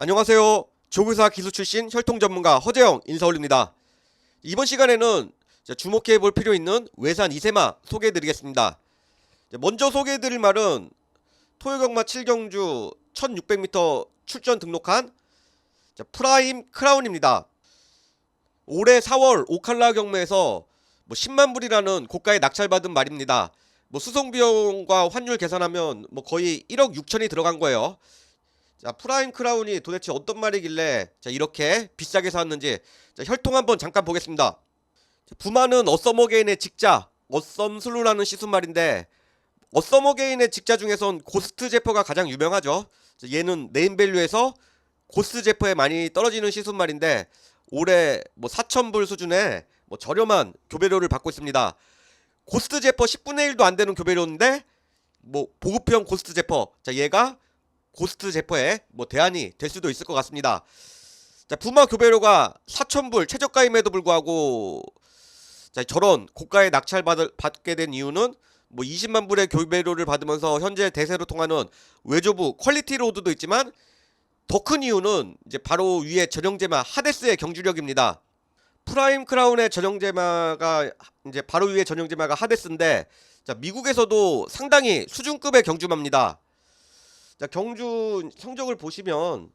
안녕하세요. 조교사 기수 출신 혈통 전문가 허재영 인사 올립니다. 이번 시간에는 주목해 볼 필요 있는 외산 이세마 소개해 드리겠습니다. 먼저 소개해 드릴 말은 토요경마 7경주 1600m 출전 등록한 프라임 크라운입니다. 올해 4월 오칼라 경매에서 뭐 10만 불이라는 고가의 낙찰받은 말입니다. 뭐 수송 비용과 환율 계산하면 뭐 거의 1억 6천이 들어간 거예요. 자, 프라임 크라운이 도대체 어떤 말이길래 자, 이렇게 비싸게 샀는지 자, 혈통 한번 잠깐 보겠습니다. 자, 부마는 어썸어게인의 직자, 어썸슬루라는 시순말인데 어썸어게인의 직자 중에선 고스트 제퍼가 가장 유명하죠. 자, 얘는 네임밸류에서 고스트 제퍼에 많이 떨어지는 시순말인데 올해 뭐 4,000불 수준의 뭐 저렴한 교배료를 받고 있습니다. 고스트 제퍼 10분의 1도 안 되는 교배료인데 뭐 보급형 고스트 제퍼 자 얘가 고스트 제퍼의 뭐 대안이 될 수도 있을 것 같습니다. 자, 부마 교배료가 4,000불 최저가임에도 불구하고 자, 저런 고가의 낙찰 받을, 받게 된 이유는 뭐 20만 불의 교배료를 받으면서 현재 대세로 통하는 외조부 퀄리티 로드도 있지만 더 큰 이유는 이제 바로 위에 전형제마 하데스의 경주력입니다. 프라임 크라운의 전형제마가 이제 바로 위에 전형제마가 하데스인데 자, 미국에서도 상당히 수준급의 경주마입니다. 자, 경주 성적을 보시면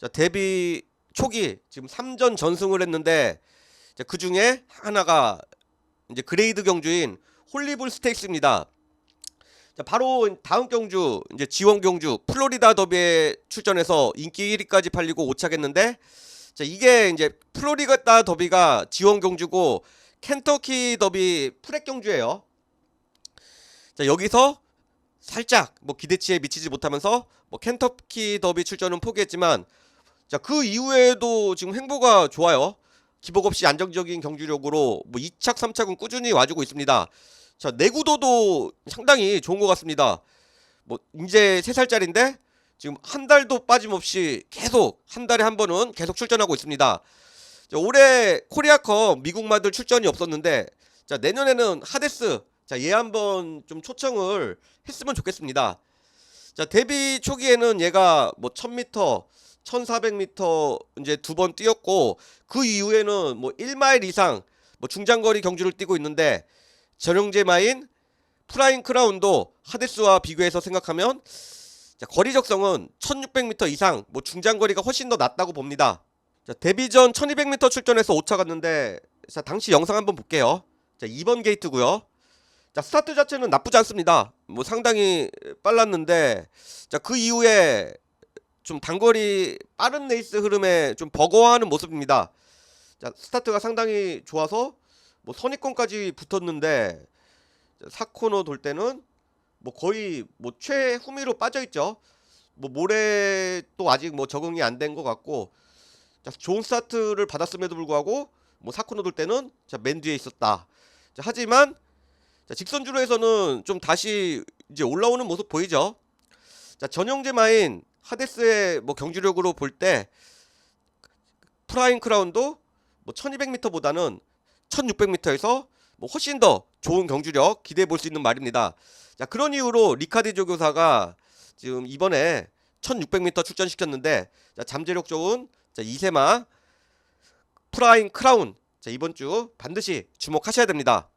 자, 데뷔 초기 지금 3전 전승을 했는데 그 중에 하나가 이제 그레이드 경주인 홀리불 스테이크스입니다. 자, 바로 다음 경주 이제 지원 경주 플로리다 더비에 출전해서 인기 1위까지 팔리고 오착했는데 자, 이게 이제 플로리다 더비가 지원 경주고 켄터키 더비 프렉 경주예요. 자, 여기서 살짝 뭐 기대치에 미치지 못하면서 뭐 켄터키 더비 출전은 포기했지만 자 그 이후에도 지금 행보가 좋아요. 기복 없이 안정적인 경주력으로 뭐 2착 3착은 꾸준히 와주고 있습니다. 자 내구도도 상당히 좋은 것 같습니다. 뭐 이제 3살짜리인데 지금 한 달도 빠짐없이 계속 한 달에 한 번은 계속 출전하고 있습니다. 자, 올해 코리아컵 미국마들 출전이 없었는데 자 내년에는 하데스 자, 얘 한번 좀 초청을 했으면 좋겠습니다. 자, 데뷔 초기에는 얘가 뭐 1000m, 1400m 이제 두 번 뛰었고 그 이후에는 뭐 1마일 이상 뭐 중장거리 경주를 뛰고 있는데 전형제마인 프라임 크라운도 하데스와 비교해서 생각하면 자, 거리 적성은 1600m 이상 뭐 중장거리가 훨씬 더 낫다고 봅니다. 자, 데뷔 전 1200m 출전해서 5차 갔는데 자, 당시 영상 한번 볼게요. 자, 2번 게이트고요. 자 스타트 자체는 나쁘지 않습니다. 뭐 상당히 빨랐는데 자 그 이후에 좀 단거리 빠른 레이스 흐름에 좀 버거워하는 모습입니다. 자 스타트가 상당히 좋아서 뭐 선입권까지 붙었는데 자, 4코너 돌 때는 뭐 거의 뭐 최후미로 빠져 있죠. 뭐 모레 또 아직 뭐 적응이 안 된 것 같고 자 좋은 스타트를 받았음에도 불구하고 뭐 4코너 돌 때는 자맨 뒤에 있었다. 자 하지만 자, 직선주로에서는 좀 다시 이제 올라오는 모습 보이죠. 자, 전형제 마인 하데스의 뭐 경주력으로 볼 때 프라임 크라운도 뭐 1200m보다는 1600m에서 뭐 훨씬 더 좋은 경주력 기대해 볼 수 있는 말입니다. 자, 그런 이유로 리카디 조 교사가 지금 이번에 1600m 출전시켰는데 자, 잠재력 좋은 자, 이세마 프라임 크라운 자, 이번 주 반드시 주목하셔야 됩니다.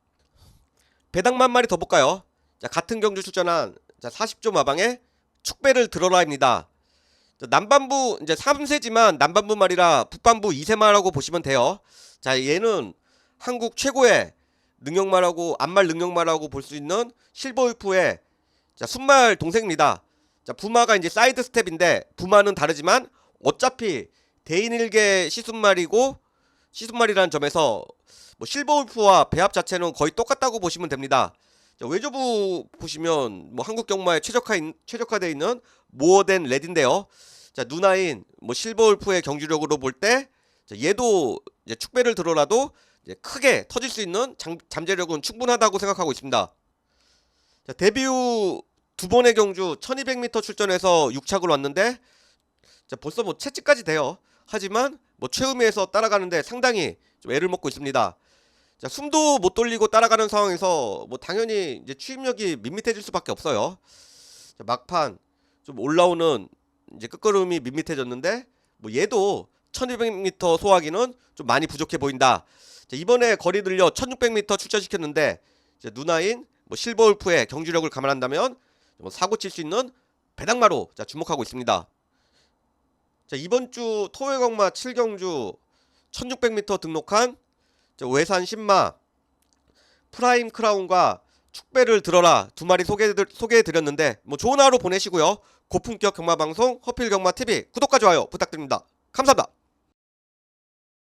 배당 만 마리 더 볼까요? 자, 같은 경주 출전한 자, 40조 마방에 축배를 들어라입니다. 자, 남반부 이제 3세지만 남반부 말이라 북반부 2세마라고 보시면 돼요. 자, 얘는 한국 최고의 능력마라고 안말 능력마라고 볼 수 있는 실버 울프의 자, 순말 동생입니다. 자, 부마가 이제 사이드 스텝인데 부마는 다르지만 어차피 대인일계 시순말이고 시순말이라는 점에서 뭐 실버 울프와 배합 자체는 거의 똑같다고 보시면 됩니다. 자, 외조부 보시면 뭐 한국 경마에 최적화 최적화되어 있는 모어된 레드인데요. 자 누나인 뭐 실버 울프의 경주력으로 볼 때 얘도 이제 축배를 들어라도 이제 크게 터질 수 있는 잠, 잠재력은 충분하다고 생각하고 있습니다. 자 데뷔 후 두 번의 경주 1200m 출전해서 6착을 왔는데 자 벌써 뭐 채찍까지 돼요. 하지만 뭐 최음에서 따라가는데 상당히 좀 애를 먹고 있습니다. 자, 숨도 못 돌리고 따라가는 상황에서 뭐 당연히 이제 추임력이 밋밋해질 수밖에 없어요. 자, 막판 좀 올라오는 이제 끝걸음이 밋밋해졌는데 뭐 얘도 1200m 소화기는 좀 많이 부족해 보인다. 자, 이번에 거리 들려 1600m 출전시켰는데 누나인 뭐 실버울프의 경주력을 감안한다면 뭐 사고 칠 수 있는 배당마로 자, 주목하고 있습니다. 자, 이번 주 토요일 경마 7경주 1600m 등록한 자, 외산 신마 프라임 크라운과 축배를 들어라 두 마리 소개해 드렸는데 뭐 좋은 하루 보내시고요. 고품격 경마 방송 허필 경마 TV 구독과 좋아요 부탁드립니다. 감사합니다.